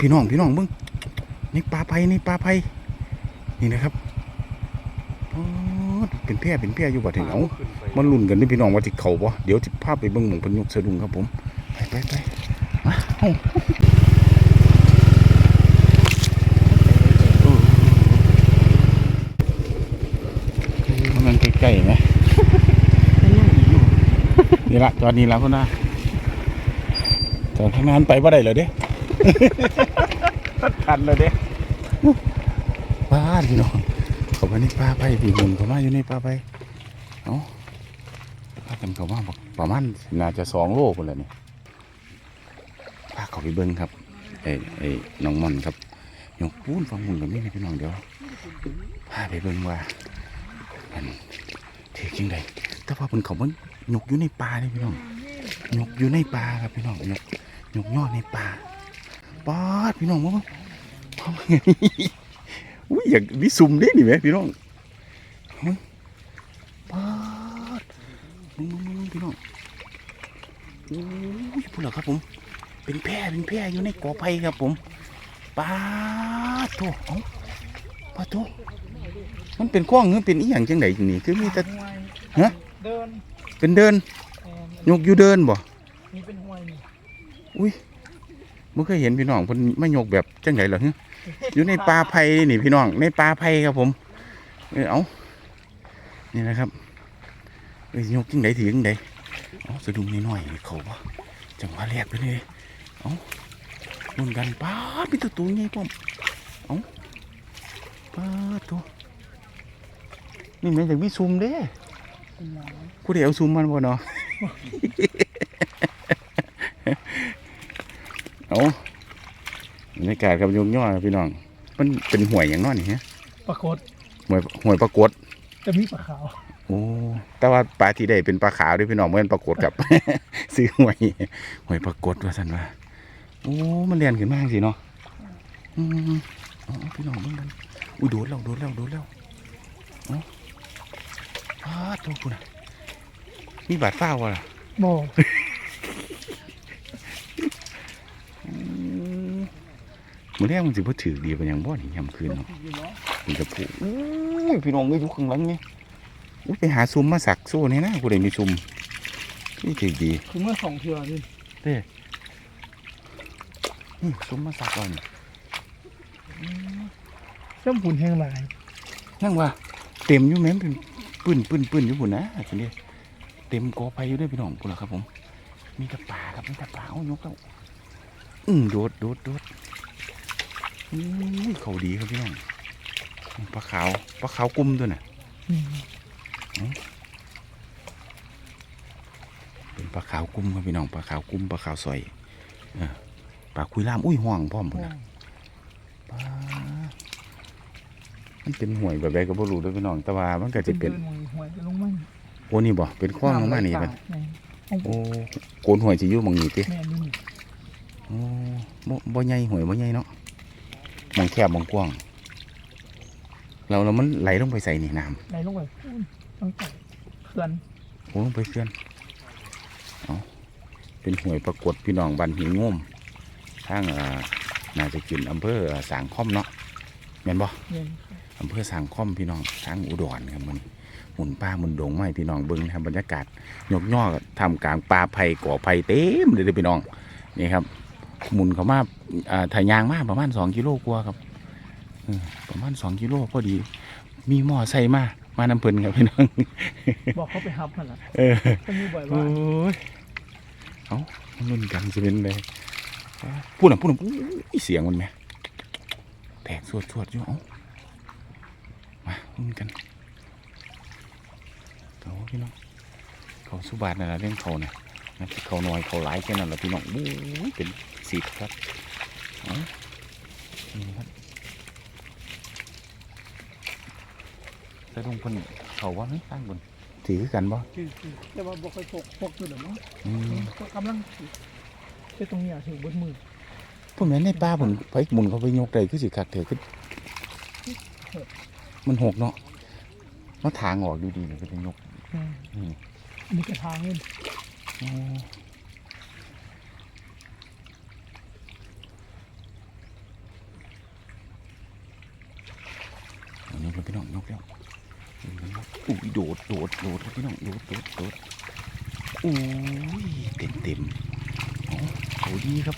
พี่น้องพี่น้องเบิ่งในปลาไผ่ในปลาไผ่นี่นะครับโอ้เป็นแพร่เป็นแพร่อยู่บ่ถึงเอามันลุ้นกันนี่พี่น้องว่าสิเขาบ่เดี๋ยวสิพาไปเบิ่งหม่องเพิ่นยกสะดุ้งครับผม ไปไปไปมาเอ้ามันใกล้ๆไหมนี่ละจอดนี้แล้วพุ่นนะจอดข้างหน้ามันไปบ่ได้เลยเด้ ทันเลยเด้บ้าพี่น้องเขาไปในป่าไปพี่มุนเขามาอยู่ในป่าไปเอ้าพากันเขามาประมาณน่าจะสองโลคนเลยเนี่ยพาเขาไปเบิ้งครับไอ้ไอ้น้องมันครับยกปูนฟังมุนแบบนี้นะพี่น้องเดี๋ยวพาไปเบิ้งว่ามันเท่จริงใดแต่ว่าเป็นเขามันยกอยู่ในป่านี่พี่น้องยกอยู่ในป่าครับพี่น้องยกยกยอดในป่าป๊าดพี่น้องมาบ้ง พร้อมไงอุ้ยอยากวิซุมเด้นี่ไหมพี่น้องปาดมึงมึงมึงพี่น้องโอ้ยพูดเหรอครับผม เป็นแพร่เป็นแพร่อยู่ในกอไผ่ครับผมปาดโถเอ้าปาดโถมันเป็นกว้างหรือเป็นอีหยังจังไดนี่คือมีแต่ฮะเดินเป็นเดินแอนยกอยู่เดินบ่นี่เป็นห้วยนี่อุ้ยบ่เคยเห็นพี่น้องเพิ่นไม่ยกแบบจังไดเหรอฮะ อยู่ในป่าไผ่นี่พี่น้อง ในป่าไผ่ครับผม เออเอานี่นะครับเอ้ยยกจังไดถือจังไดเอาสะดุ้งนิดหน่อยๆเขาบ่จังหวะแรกไปเลยเอาลุ้นกันป้าดมีตัวตัวใหญ่ป้อมเอาป้าดตัวนี่แม่นจากมีซุมเด้เป็นหมอกูได้เอาซุมมันบ่เนาะ เอาบรรยากาศกับยงย่อครับพี่น้อง มันเป็นห่วยอย่างน้อยนี่ฮะปรากฏห่วยห่วยปรากฏจะมีปลาขาวโอ้แต่ว่าปลาที่ได้เป็นปลาขาวด้วยพี่น้องเมื่อนปรากฏกับ ซื้อห่วยห่วยปรากฏว่าสันว่าโอ้มันเรียนขึ้นมากสิเนาะอืมเอาเอาพี่น้องเบิ่งกันอุ้ยโดดแล้วโดดแล้วโดดแล้วเอาอ้าตัวกูน่ะมีบาดฟ้าวะล่ะโบ มือแรกมันสิบ่ถือดีเป็นอย่างบ่นี่ยำคืนเนาะมันจะผูอู้ยพี่น้องก็อยู่ข้างหลังนี่อุ้ยไปหาซุมมาสักโซ่นี่นะกูได้มีซุมนี่ถือดีคือเมื่อสองเทือนี่นี่ซุมมาสักก่อนเจ้าหุ่นแห้งหลายนั่งว่าเต็มอยู่แม่นเป็นปื้นปื้นปื้นอยู่พุ่นนะทีนี้เต็มกอไผ่อยู่ด้วยพี่น้องพุ่นล่ะครับผม มีแต่ป่าครับมีแต่ป่าเอายกแล้วอืมโดดโดดโดด อุ้ยเขาดีครับพี่น้องปลาขาวปลาขาวกุ้มตัวน่ะอืมเป็นปลาขาวกุ้มครับพี่น้องปลาขาวกุ้มปลาขาวซอยเออปลาคุยล่ามอุ้ยห่วงพร้อมพุ่นนะปลามันเป็นห่วยแบบใดก็บ่รู้เด้วยพี่น้องแต่ว่ามันก็จะเป็นดินหวยหวยจะลงมันโอ้นี่บ่เป็นคล้องลงมานี่มันแม่นโอ้โกนห่วยสิอยู่หมองนี้ติแม่นนี่นี่โอ้บ่บ่ใหญ่ห่วยบ่ใหญ่เนาะห มองแคบหมองกว้าง เราแล้วมันไหลลงไปใส่นี่น้ำไหลลงไปอุ้ยตั้งแต่เขื่อนโอ้ลงไปเพื่อนเอาเป็นห่วยปรากฏพี่น้องบันหินง่มทางอ่าน่าจะกินอำเภออ่าสางค่อมเนาะแม่นบ่เย็นอำเภอสางค่อมพี่น้องทางอุดรครับมันหมุนป่าหมุนดงไม้พี่น้องเบิ้งนะครับบรรยากาศยกย่อทำกลางป่าไผ่ก่อไผ่เต็มเลยเด้อพี่น้องนี่ครับ หมุนเขามาอ่าถ่ายยางมาประมาณสองกิโลกว่าครับเออประมาณสองกิโลพอดี มีหม้อใส่มามาน้ำเพิ่นครับพี่น้องบอกเขาไปฮับมันละเออเขามีบ่อยโอ้ว่ายเอาลุ่นกันจะเป็นไงพูดหน่ะพูดหน่ะอู้ยเสียงมันไหมแตกสวดสวดอยู่เอามาลุ่นกันเขาพี่น้องเขาสุบาทนั่นแหละเรื่องเขาเนี่ยนะ เขาน้อยเขาหลายแค่นั้นแหละพี่น้องบู๊ยเป็นสิบครับเอานี่ครับแต่ตรงคนเขาว่าไม่ตั้งบนถือกันบ่คือคือแต่ว่าบอกไปพกพกตัวเดี๋ยวมั้งอืมก็กำลังไอ้ตรงเนี้ยถึงบนมือพวกนั้นในป่าผมไปหมุนเขาไปยกได้คือสิคักเถอะคือมันหกเนาะมาทางออกดูดีเลยก็จะยกอืมอืมอันนี้กระทางเงิน นกพี่น้องนกแล้วอุ้ยโดดโดดโดดพี่น้องโดดโดดโดดอุ้ยเต็มเต็มโอ้โหดีครับ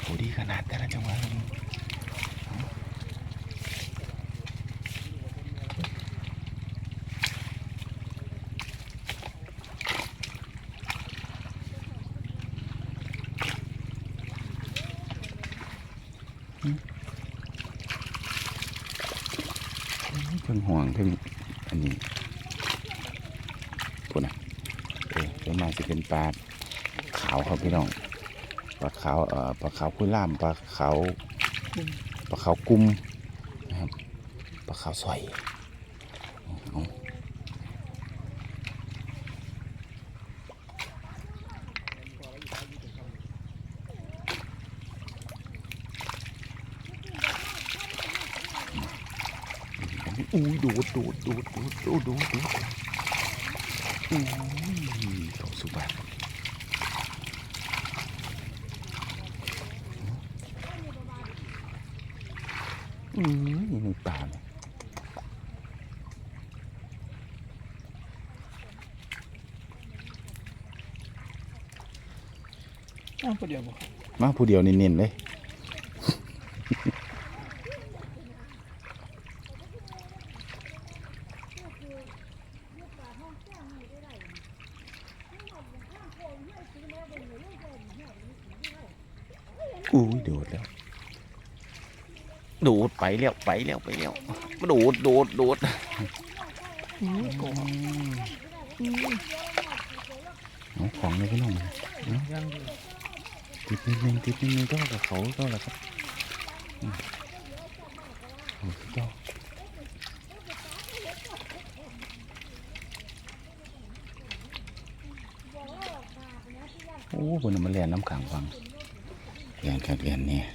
โอ้ดีขนาดแต่ละจังหวะเลย เพิ่งห่วงเพิ่งอันนี้พูดนะเออส่วมาจะเป็นปลาขาวครับพี่น้องปลาขาวเอ่อปลาขาวคุยล่ามปลาขาวปลาขาวกุ้มนะครับปลาขาวสอย อุ้ยดูดดูดดูดดูดดูดดูดดูดอุ้ยเขาสุบัติอืมนี่ในป่าเลยอ้าวประเดี๋ยวบอกมาผู้เดียวเน้นๆเลย อุ้ยโดดแล้วโดดไปแล้วไปแล้วไปแล้วโดดโดดโดดอืมโกงอืมเอาของเลยพี่น้องยังอยู่ติดนิดนึงติดนิดนึงก็กับเขาก็แหละครับอืมโอ้ยเจ้าโอ้บนนั้นมาเรียนน้ำขังฟัง เรียนครับเรียนเนี่ย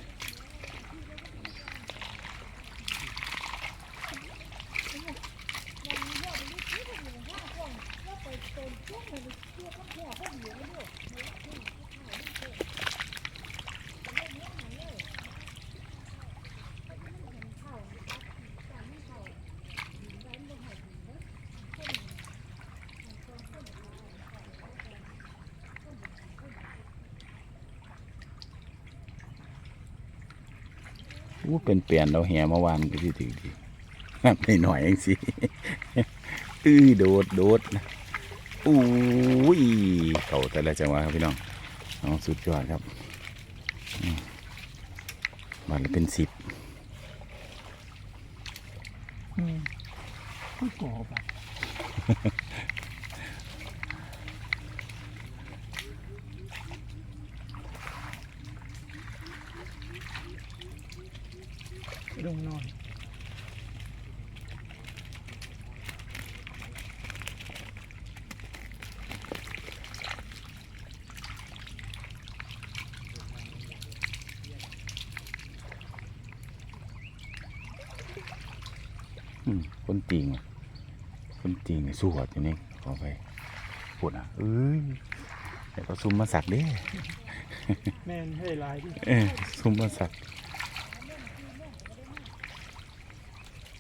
อ้เป็นเปลี่ยนเราแห่เมื่อวานก็ที่ถือดีนับไปหน่อยเองสิอื้อโดดโดดนะอู้ยเขาแต่ละจังหวะครับพี่น้องน้องสุดยอดครับอืมวันละเป็นสิบอืมอุ้ยโกงไปไปลงนอน อืม คนติงอะคนติงเนี่ยสู้หัดอยู่นี่ขอไปพูดอะเอ้ยแต่ก็ซุ่มมาสักเด้แม่นให้ลายดิเออซุ่มมาสัก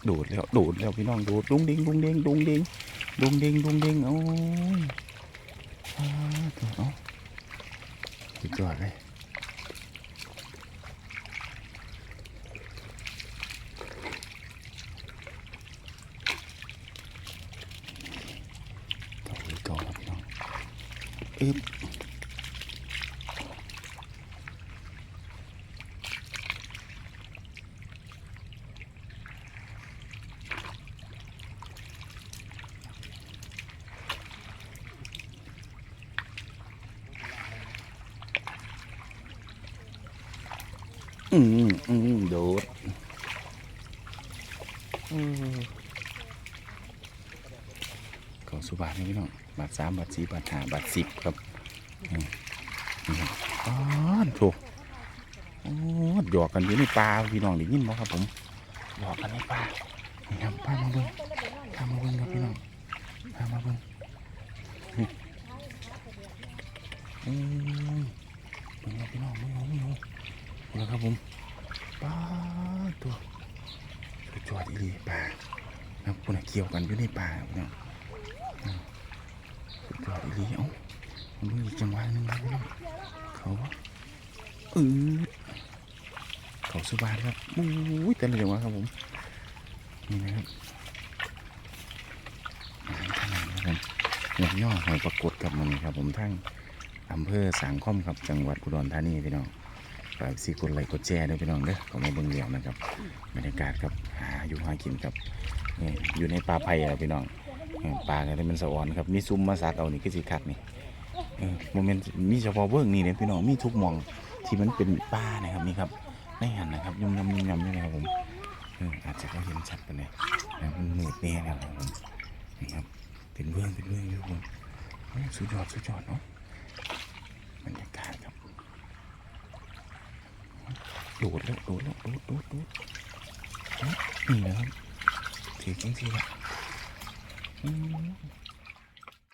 โดดแล้วโดดแล้วพี่น้องโดดดุงดิงดุงดิงดุงดิงดุงดิงดุงดิงโอ้ยอ้าวตัวเอาสุดยอดเลยต่ออีกต่อครับพี่น้อง อึ๊บอืมอืมโดดอืมก็สุ บาทนี่พี่น้องบาทสามบาทสี่บาทห้าบาทสิบครับอืมนี่ครับอ๋อถูกโอ้หยอกกันอยู่ในป่าพี่น้องได้ยินบ่ครับผมหยอกกันในป่านี่ครับพามาเบิ่งพามาเบิ่งครับพี่น้องพามาเบิ่งนี่อืมเบิ่งครับพี่น้องเบิ่งเอาเบิ่งเอาเอาละครับผมป้าดตัวสุดยอดอีหลีปลานะครับคนน่ะเกี่ยวกันอยู่ในป่าพี่น้องอืม สุดยอดอีหลีเอ้ามันดูอีกจังหวะนึงครับพี่น้องเขาวะอือเขาสุบานครับอุ้ยแต่ละจังหวะครับผมนี่นะครับอาหารขนาดนครับเงียบย่อหอยปรากฏกับมันครับ ผมทั้งอำเภอสางข้อมครับจังหวัดอุดรธานีพี่น้องฝากสีกดไลค์กดแชร์ด้วยพี่น้องเด้อขอมาเบิ่งเดี่ยวนะครับบรรยากาศครับหาอยู่หากินครับนี่อยู่ในป่าไผ่อะพี่น้อง ป่ากันมันสะอ่อนครับมีซุ้มมาสักเอานี่คือสิคักนี่โมเมนต์มีเฉพาะเบื้องนี่เนี่ยพี่น้องมีทุกมองที่มันเป็นป่านะครับนี่ครับในหันนะครับยุ่มยำยุ่มยำนี่นะครับผมอาจจะก็เห็นชัดไปเลยนะมันหมืดแน่แล้วครับผมนี่ครับเป็นเบื้องเป็นเบื้องอยู่ครับผมโอ้สุดยอดสุดยอดเนาะบรรยากาศครับโดดแล้วโดดแล้วโดดโดดโดดอ้ยนี่นะครับถือจริงๆละ 嗯。